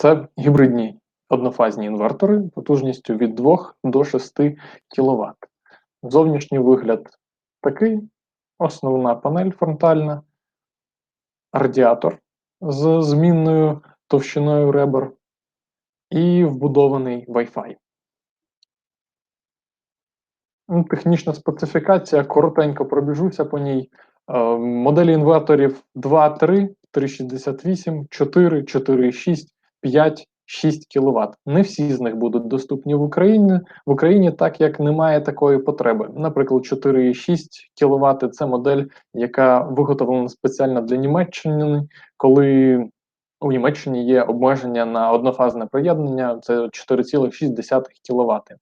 Це гібридні однофазні інвертори потужністю від 2 до 6 кВт. Зовнішній вигляд такий: основна панель фронтальна, радіатор з змінною товщиною ребер і вбудований Wi-Fi. Ну, Технічна специфікація, коротенько пробіжуся по ній. Е, Моделі інверторів 2, 3, 368, 4, 4,6, 5, 6 кВт. Не всі з них будуть доступні в Україні, в Україні, так як немає такої потреби. Наприклад, 4,6 кВт це модель, яка виготовлена спеціально для Німеччини, коли у Німеччині є обмеження на однофазне приєднання, це 4,6 кВт.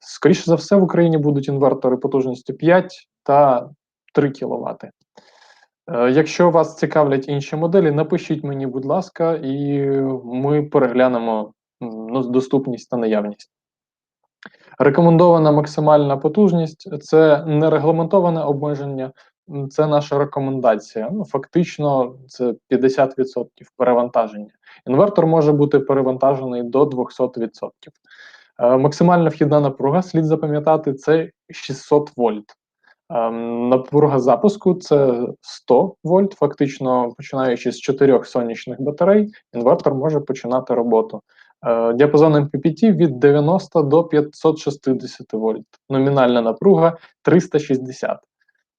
Скоріше за все, в Україні будуть інвертори потужністю 5 та 3 кВт. Е, Якщо вас цікавлять інші моделі, напишіть мені, будь ласка, і ми переглянемо ну, доступність та наявність. Рекомендована максимальна потужність це не регламентоване обмеження, це наша рекомендація. Ну, фактично, це 50% перевантаження. Інвертор може бути перевантажений до 200%. Е, Максимальна вхідна напруга, слід запам'ятати, це 600 вольт. Ем, Напруга запуску це 100 вольт. Фактично, починаючи з чотирьох сонячних батарей, інвертор може починати роботу. Е, Діапазон MPPT від 90 до 560 вольт. Номінальна напруга 360.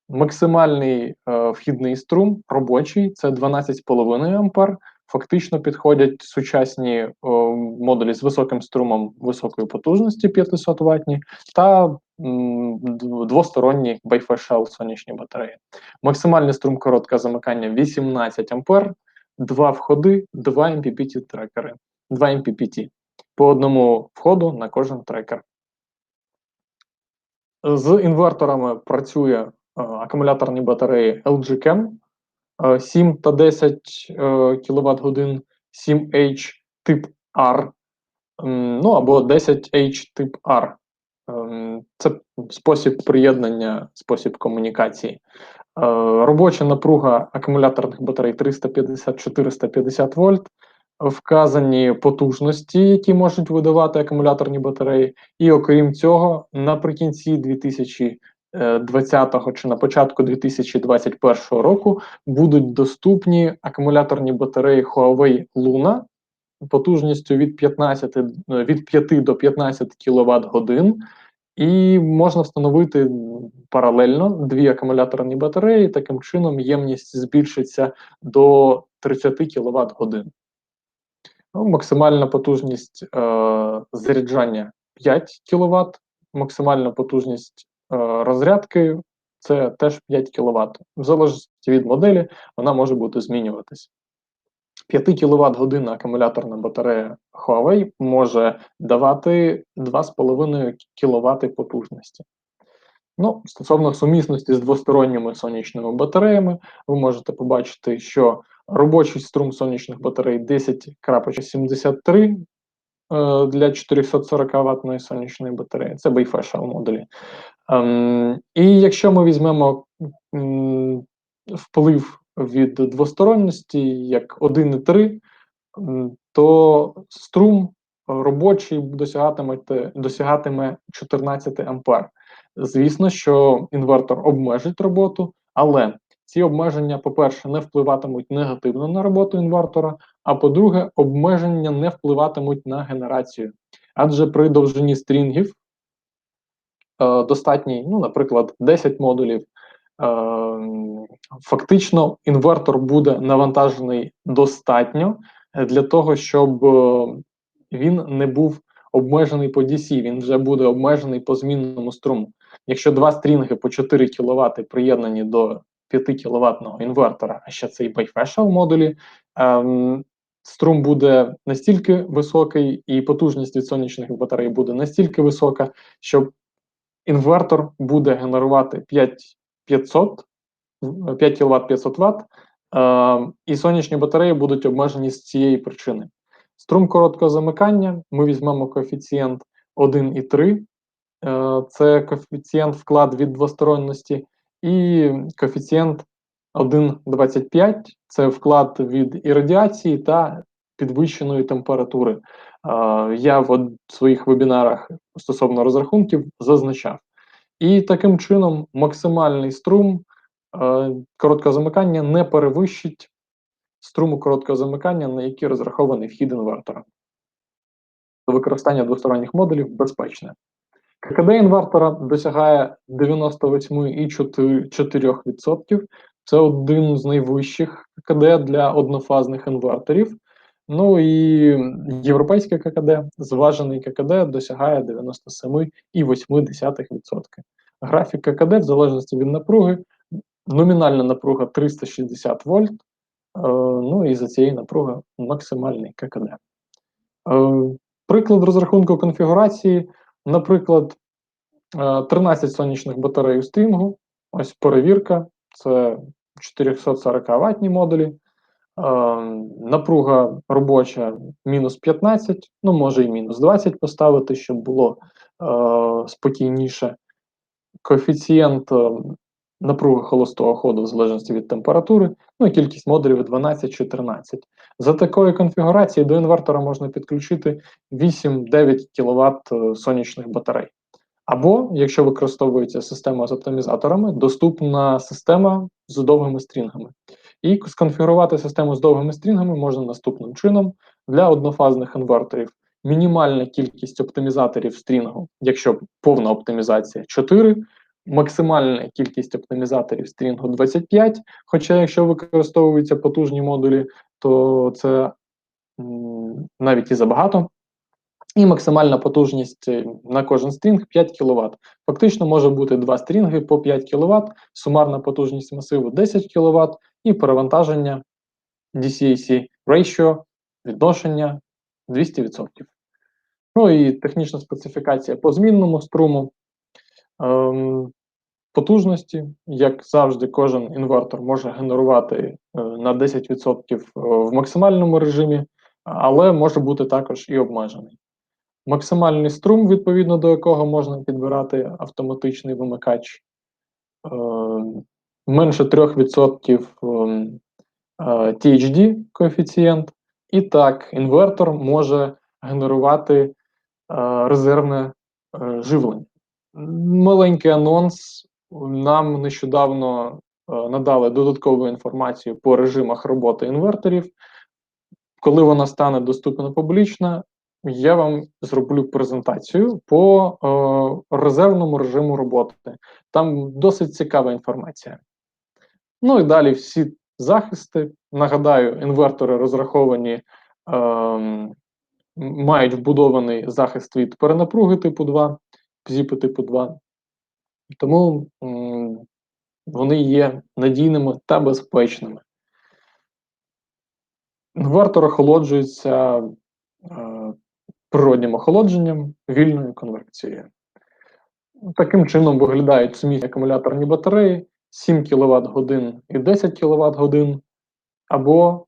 Максимальний е, вхідний струм робочий це 12,5 ампер. Фактично підходять сучасні о, модулі з високим струмом високої потужності 500 ватні та м, двосторонні Wi-Fi сонячні батареї. Максимальний струм коротке замикання 18 ампер, два входи, два MPPT трекери, 2 MPPT по одному входу на кожен трекер. З інверторами працює е, акумуляторні батареї LG Chem е, 7 та 10 кВт годин 7H тип R, ну або 10H тип R. Ем, Це спосіб приєднання, спосіб комунікації. Е, Робоча напруга акумуляторних батарей 350-450 вольт. Вказані потужності, які можуть видавати акумуляторні батареї, і окрім цього, наприкінці 2020 чи на початку 2021 року будуть доступні акумуляторні батареї Huawei Luna потужністю від 15 е, від 5 до 15 кВт годин, і можна встановити паралельно дві акумуляторні батареї. Таким чином, ємність збільшиться до 30 кВт годин. Ну, максимальна потужність е, заряджання 5 кВт, максимальна потужність е, розрядки це теж 5 кВт. В залежності від моделі вона може бути змінюватися. 5 кВт година акумуляторна батарея Huawei може давати 2,5 кВт потужності. Ну, стосовно сумісності з двосторонніми сонячними батареями, ви можете побачити, що робочий струм сонячних батарей 10,73 е, для 440 ваттної сонячної батареї. Це Shell модулі. Ем, і якщо ми візьмемо вплив від двосторонності, як 1,3, м, то струм робочий досягатиме, досягатиме 14 ампер. Звісно, що інвертор обмежить роботу, але ці обмеження, по-перше, не впливатимуть негативно на роботу інвертора, а по-друге, обмеження не впливатимуть на генерацію. Адже при довжині стрінгів достатній, ну, наприклад, 10 модулів. е, Фактично, інвертор буде навантажений достатньо е, для того, щоб е, він не був обмежений по DC, він вже буде обмежений по змінному струму. Якщо два стрінги по 4 кВт приєднані до 5 кВт інвертора, а ще це і Wi-Fi Shell модулі, ем, струм буде настільки високий, і потужність від сонячних батарей буде настільки висока, що інвертор буде генерувати 5500, 5 кВт 500 Вт, е, і сонячні батареї будуть обмежені з цієї причини. Струм короткого замикання ми візьмемо коефіцієнт 1,3, е, це коефіцієнт вклад від двосторонності, і коефіцієнт 1,25 це вклад від іррадіації та підвищеної температури. Я в своїх вебінарах стосовно розрахунків зазначав. І таким чином максимальний струм е, короткого замикання не перевищить струму короткого замикання, на який розрахований вхід інвертора. Використання двосторонніх модулів безпечне. ККД інвертора досягає 98,4%. Це один з найвищих ККД для однофазних інверторів. Ну і європейське ККД, зважений ККД досягає 97,8%. Графік ККД, в залежності від напруги, номінальна напруга 360 вольт. Е, ну і за цієї напруги максимальний ККД. Е, приклад розрахунку конфігурації, наприклад, 13 е, сонячних батарей у стрінгу. Ось перевірка, це 440 ватні модулі. Напруга робоча мінус 15, ну може і мінус 20 поставити, щоб було е, спокійніше. Коефіцієнт е, напруги холостого ходу в залежності від температури, ну і кількість модулів 12-14. За такої конфігурації до інвертора можна підключити 8-9 кВт е, сонячних батарей. Або, якщо використовується система з оптимізаторами, доступна система з довгими стрінгами. І сконфігурувати систему з довгими стрінгами можна наступним чином для однофазних інверторів. Мінімальна кількість оптимізаторів стрінгу, якщо повна оптимізація 4, максимальна кількість оптимізаторів стрінгу 25. Хоча, якщо використовуються потужні модулі, то це навіть і забагато. І максимальна потужність е, на кожен стрінг 5 кВт. Фактично може бути два стрінги по 5 кВт, сумарна потужність масиву 10 кВт і перевантаження DCAC ratio відношення 200%. Ну і технічна специфікація по змінному струму. Ем, Потужності, як завжди, кожен інвертор може генерувати е, на 10% е, в максимальному режимі, але може бути також і обмежений. Максимальний струм, відповідно до якого можна підбирати автоматичний вимикач, е, менше 3% ем, е, THD коефіцієнт. І так, інвертор може генерувати е, резервне е, живлення. Маленький анонс. Нам нещодавно надали додаткову інформацію по режимах роботи інверторів. Коли вона стане доступна публічно, я вам зроблю презентацію по резервному режиму роботи. Там досить цікава інформація. Ну і далі всі захисти. Нагадаю, інвертори розраховані, е, мають вбудований захист від перенапруги типу 2, зіпи типу 2. Тому м, вони є надійними та безпечними. Інвертор охолоджується. Е, природнім охолодженням, вільною конвекцією. Таким чином виглядають сумісні акумуляторні батареї 7 кВт годин і 10 кВт годин, або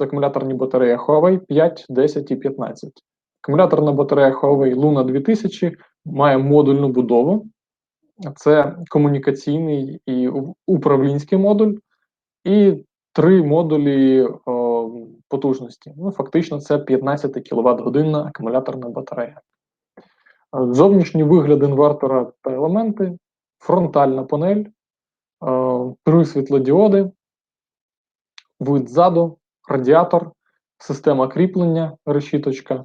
акумуляторні батареї Huawei 5, 10 і 15. Акумуляторна батарея Huawei Luna 2000 має модульну будову. Це комунікаційний і управлінський модуль, і три модулі о, потужності. Ну, Фактично, це 15 кВт годинна акумуляторна батарея. Зовнішній вигляд інвертора та елементи, фронтальна панель, три світлодіоди, вид ззаду, радіатор, система кріплення, решіточка.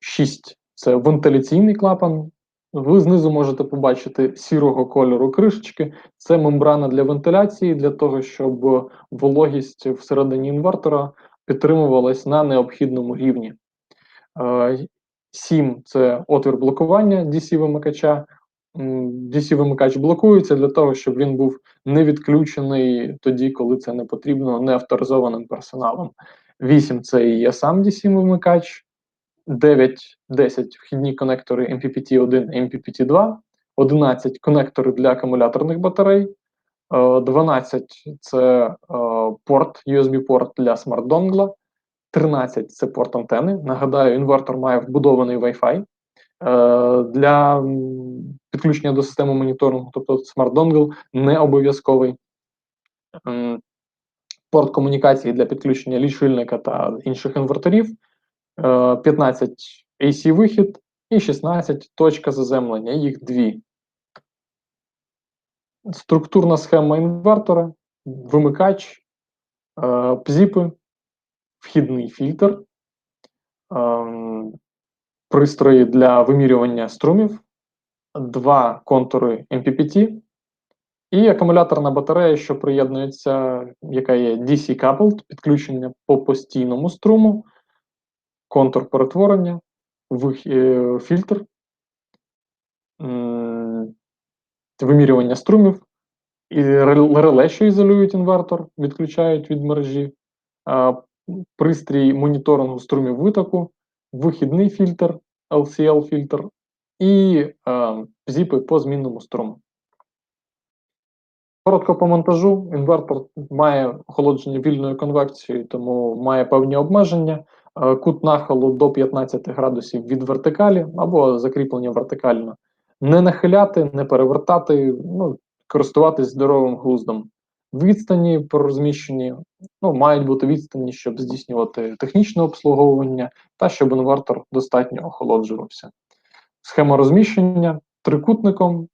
6 це вентиляційний клапан, ви знизу можете побачити сірого кольору кришечки. Це мембрана для вентиляції, для того, щоб вологість всередині інвертора підтримувалась на необхідному рівні. 7 е, це отвір блокування DC-вимикача. DC-вимикач блокується для того, щоб він був не відключений тоді, коли це не потрібно неавторизованим персоналом. 8 це і є сам DC-вимикач. 9-10 вхідні конектори MPPT 1 і MPPT 2, 11 конектори для акумуляторних батарей, 12 е, це е, порт, USB-порт для смарт-донгла, 13 це порт антени. Нагадаю, інвертор має вбудований Wi-Fi. Е, для підключення до системи моніторингу, тобто смарт-донгл не обов'язковий. порт комунікації для підключення лічильника та інших інверторів, е, 15 AC вихід і 16 точка заземлення, їх дві. Структурна схема інвертора, вимикач, е, ПЗІПи, вхідний фільтр, ем, пристрої для вимірювання струмів, два контури MPPT і акумуляторна батарея, що приєднується, яка є DC coupled, підключення по постійному струму, контур перетворення, е, фільтр, вимірювання струмів, і реле, що ізолюють інвертор, відключають від мережі, пристрій моніторингу струмів витоку, вихідний фільтр, LCL фільтр і е, зіпи по змінному струму. Коротко по монтажу. Інвертор має охолодження вільною конвекцією, тому має певні обмеження. Е, Кут нахилу до 15 градусів від вертикалі або закріплення вертикально. Не нахиляти, не перевертати, ну, користуватись здоровим глуздом. Відстані по розміщенні ну, мають бути відстані, щоб здійснювати технічне обслуговування та щоб інвертор достатньо охолоджувався. Схема розміщення трикутником,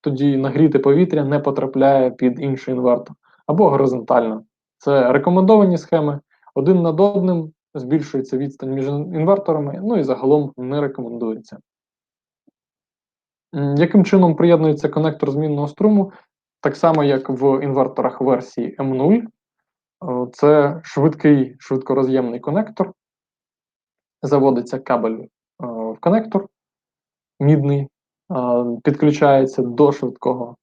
тоді нагріте повітря не потрапляє під інший інвертор, або горизонтально. Це рекомендовані схеми. Один над одним збільшується відстань між інверторами, ну і загалом не рекомендується. Яким чином приєднується конектор змінного струму? Так само, як в інверторах версії M0, Е, це швидкий, швидкороз'ємний конектор. Заводиться кабель е, в конектор мідний, е, підключається до швидкого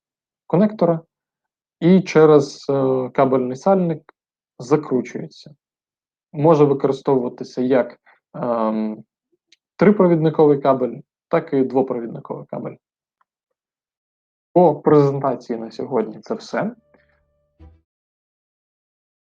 конектора і через кабельний сальник закручується. Може використовуватися як ем, трипровідниковий кабель, так і двопровідниковий кабель. По презентації на сьогодні це все.